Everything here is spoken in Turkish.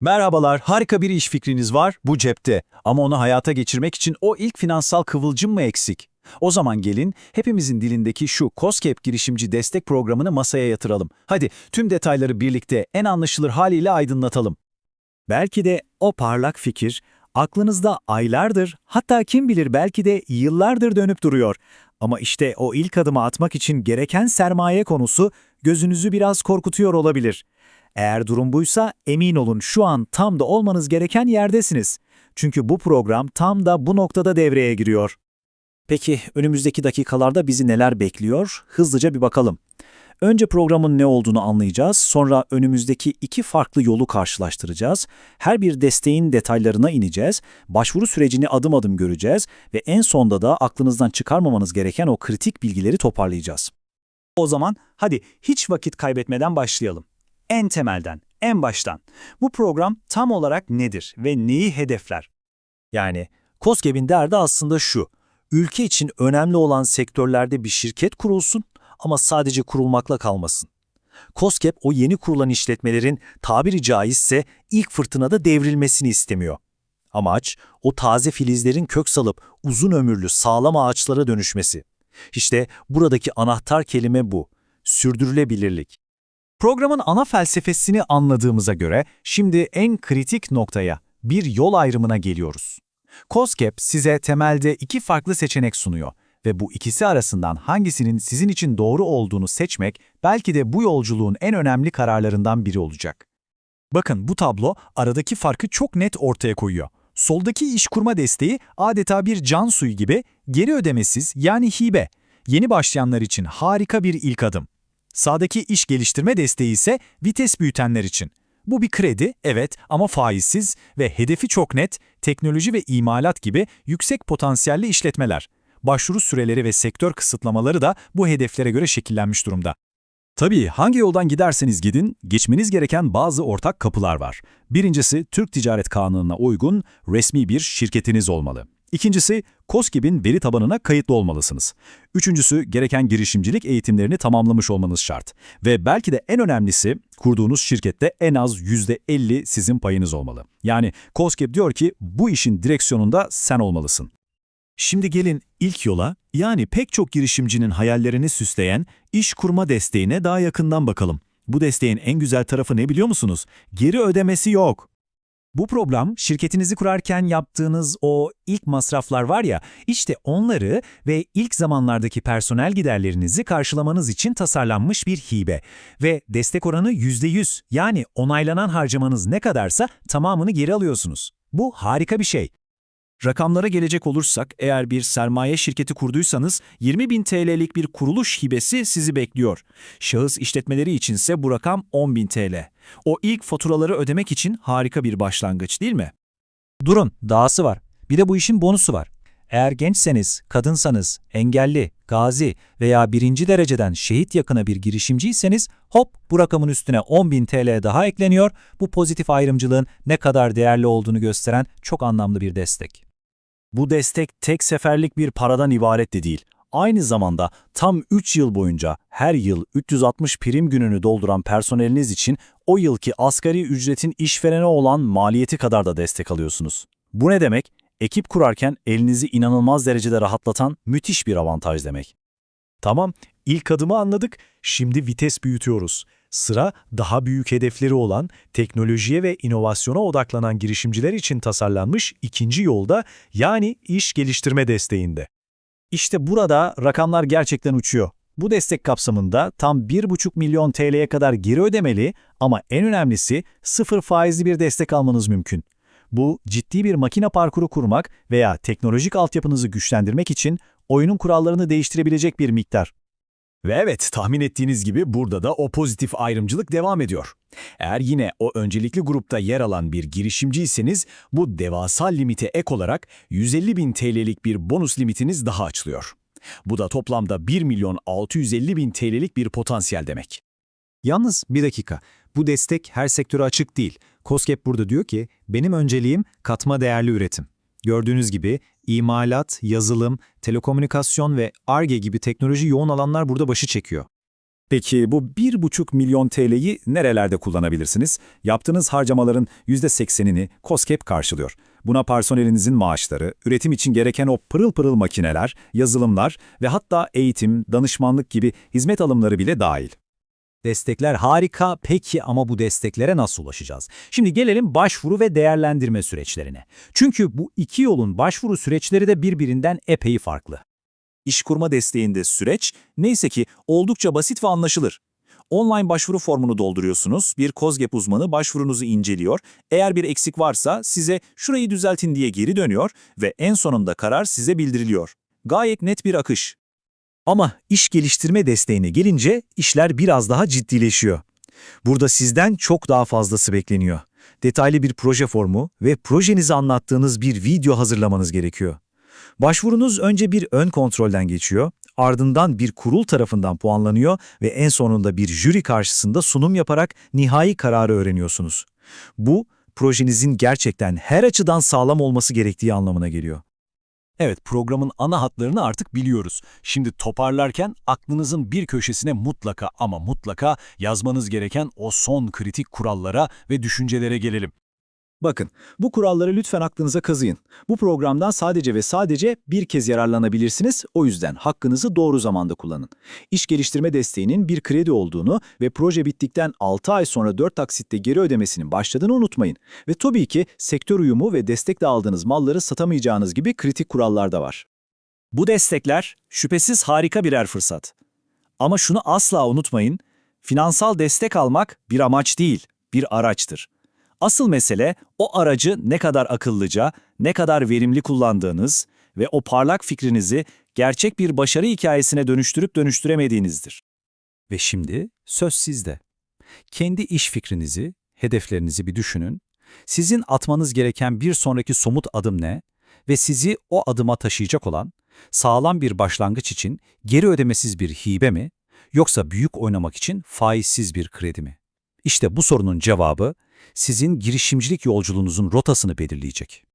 Merhabalar, harika bir iş fikriniz var, bu cepte. Ama onu hayata geçirmek için o ilk finansal kıvılcım mı eksik? O zaman gelin, hepimizin dilindeki şu COSGAP girişimci destek programını masaya yatıralım. Hadi tüm detayları birlikte en anlaşılır haliyle aydınlatalım. Belki de o parlak fikir aklınızda aylardır, hatta kim bilir belki de yıllardır dönüp duruyor. Ama işte o ilk adımı atmak için gereken sermaye konusu gözünüzü biraz korkutuyor olabilir. Eğer durum buysa emin olun şu an tam da olmanız gereken yerdesiniz. Çünkü bu program tam da bu noktada devreye giriyor. Peki önümüzdeki dakikalarda bizi neler bekliyor? Hızlıca bir bakalım. Önce programın ne olduğunu anlayacağız, sonra önümüzdeki iki farklı yolu karşılaştıracağız, her bir desteğin detaylarına ineceğiz, başvuru sürecini adım adım göreceğiz ve en sonda da aklınızdan çıkarmamanız gereken o kritik bilgileri toparlayacağız. O zaman hadi hiç vakit kaybetmeden başlayalım. En temelden, en baştan. Bu program tam olarak nedir ve neyi hedefler? Yani COSGAP'in derdi aslında şu. Ülke için önemli olan sektörlerde bir şirket kurulsun ama sadece kurulmakla kalmasın. COSGAP o yeni kurulan işletmelerin tabiri caizse ilk fırtınada devrilmesini istemiyor. Amaç o taze filizlerin kök salıp uzun ömürlü sağlam ağaçlara dönüşmesi. İşte buradaki anahtar kelime bu. Sürdürülebilirlik. Programın ana felsefesini anladığımıza göre şimdi en kritik noktaya, bir yol ayrımına geliyoruz. COSGAP size temelde iki farklı seçenek sunuyor ve bu ikisi arasından hangisinin sizin için doğru olduğunu seçmek belki de bu yolculuğun en önemli kararlarından biri olacak. Bakın bu tablo aradaki farkı çok net ortaya koyuyor. Soldaki iş kurma desteği adeta bir can suyu gibi geri ödemesiz yani hibe. Yeni başlayanlar için harika bir ilk adım. Sağdaki iş geliştirme desteği ise vites büyütenler için. Bu bir kredi, evet ama faizsiz ve hedefi çok net, teknoloji ve imalat gibi yüksek potansiyelli işletmeler. Başvuru süreleri ve sektör kısıtlamaları da bu hedeflere göre şekillenmiş durumda. Tabii hangi yoldan giderseniz gidin, geçmeniz gereken bazı ortak kapılar var. Birincisi, Türk Ticaret Kanunu'na uygun resmi bir şirketiniz olmalı. İkincisi, KOSGİB'in veri tabanına kayıtlı olmalısınız. Üçüncüsü, gereken girişimcilik eğitimlerini tamamlamış olmanız şart. Ve belki de en önemlisi, kurduğunuz şirkette en az %50 sizin payınız olmalı. Yani KOSGİB diyor ki, bu işin direksiyonunda sen olmalısın. Şimdi gelin ilk yola, yani pek çok girişimcinin hayallerini süsleyen iş kurma desteğine daha yakından bakalım. Bu desteğin en güzel tarafı ne biliyor musunuz? Geri ödemesi yok. Bu program şirketinizi kurarken yaptığınız o ilk masraflar var ya, işte onları ve ilk zamanlardaki personel giderlerinizi karşılamanız için tasarlanmış bir hibe. Ve destek oranı %100 yani onaylanan harcamanız ne kadarsa tamamını geri alıyorsunuz. Bu harika bir şey. Rakamlara gelecek olursak, eğer bir sermaye şirketi kurduysanız 20 bin TL'lik bir kuruluş hibesi sizi bekliyor. Şahıs işletmeleri içinse bu rakam 10 bin TL. O ilk faturaları ödemek için harika bir başlangıç değil mi? Durun, dahası var. Bir de bu işin bonusu var. Eğer gençseniz, kadınsanız, engelli, gazi veya birinci dereceden şehit yakına bir girişimciyseniz hop bu rakamın üstüne 10.000 TL daha ekleniyor. Bu pozitif ayrımcılığın ne kadar değerli olduğunu gösteren çok anlamlı bir destek. Bu destek tek seferlik bir paradan ibaret de değil. Aynı zamanda tam 3 yıl boyunca her yıl 360 prim gününü dolduran personeliniz için o yılki asgari ücretin işverene olan maliyeti kadar da destek alıyorsunuz. Bu ne demek? Ekip kurarken elinizi inanılmaz derecede rahatlatan müthiş bir avantaj demek. Tamam, ilk adımı anladık. Şimdi vites büyütüyoruz. Sıra daha büyük hedefleri olan, teknolojiye ve inovasyona odaklanan girişimciler için tasarlanmış ikinci yolda yani iş geliştirme desteğinde. İşte burada rakamlar gerçekten uçuyor. Bu destek kapsamında tam 1,5 milyon TL'ye kadar geri ödemeli ama en önemlisi sıfır faizli bir destek almanız mümkün. Bu ciddi bir makine parkuru kurmak veya teknolojik altyapınızı güçlendirmek için oyunun kurallarını değiştirebilecek bir miktar. Ve evet, tahmin ettiğiniz gibi burada da o pozitif ayrımcılık devam ediyor. Eğer yine o öncelikli grupta yer alan bir girişimciyseniz, bu devasa limite ek olarak 150 bin TL'lik bir bonus limitiniz daha açılıyor. Bu da toplamda 1 milyon 650 bin TL'lik bir potansiyel demek. Yalnız bir dakika, bu destek her sektöre açık değil. COSGAP burada diyor ki, benim önceliğim katma değerli üretim. Gördüğünüz gibi imalat, yazılım, telekomünikasyon ve ARGE gibi teknoloji yoğun alanlar burada başı çekiyor. Peki bu 1,5 milyon TL'yi nerelerde kullanabilirsiniz? Yaptığınız harcamaların %80'ini COSGAP karşılıyor. Buna personelinizin maaşları, üretim için gereken o pırıl pırıl makineler, yazılımlar ve hatta eğitim, danışmanlık gibi hizmet alımları bile dahil. Destekler harika, peki ama bu desteklere nasıl ulaşacağız? Şimdi gelelim başvuru ve değerlendirme süreçlerine. Çünkü bu iki yolun başvuru süreçleri de birbirinden epey farklı. İş kurma desteğinde süreç neyse ki oldukça basit ve anlaşılır. Online başvuru formunu dolduruyorsunuz, bir COSGAP uzmanı başvurunuzu inceliyor, eğer bir eksik varsa size şurayı düzeltin diye geri dönüyor ve en sonunda karar size bildiriliyor. Gayet net bir akış. Ama iş geliştirme desteğine gelince işler biraz daha ciddileşiyor. Burada sizden çok daha fazlası bekleniyor. Detaylı bir proje formu ve projenizi anlattığınız bir video hazırlamanız gerekiyor. Başvurunuz önce bir ön kontrolden geçiyor, ardından bir kurul tarafından puanlanıyor ve en sonunda bir jüri karşısında sunum yaparak nihai kararı öğreniyorsunuz. Bu, projenizin gerçekten her açıdan sağlam olması gerektiği anlamına geliyor. Evet, programın ana hatlarını artık biliyoruz. Şimdi toparlarken aklınızın bir köşesine mutlaka ama mutlaka yazmanız gereken o son kritik kurallara ve düşüncelere gelelim. Bakın, bu kuralları lütfen aklınıza kazıyın. Bu programdan sadece ve sadece bir kez yararlanabilirsiniz, o yüzden hakkınızı doğru zamanda kullanın. İş geliştirme desteğinin bir kredi olduğunu ve proje bittikten 6 ay sonra 4 taksitte geri ödemesinin başladığını unutmayın. Ve tabii ki sektör uyumu ve destekle aldığınız malları satamayacağınız gibi kritik kurallar da var. Bu destekler şüphesiz harika birer fırsat. Ama şunu asla unutmayın, finansal destek almak bir amaç değil, bir araçtır. Asıl mesele o aracı ne kadar akıllıca, ne kadar verimli kullandığınız ve o parlak fikrinizi gerçek bir başarı hikayesine dönüştürüp dönüştüremediğinizdir. Ve şimdi söz sizde. Kendi iş fikrinizi, hedeflerinizi bir düşünün. Sizin atmanız gereken bir sonraki somut adım ne? Ve sizi o adıma taşıyacak olan sağlam bir başlangıç için geri ödemesiz bir hibe mi? Yoksa büyük oynamak için faizsiz bir kredi mi? İşte bu sorunun cevabı sizin girişimcilik yolculuğunuzun rotasını belirleyecek.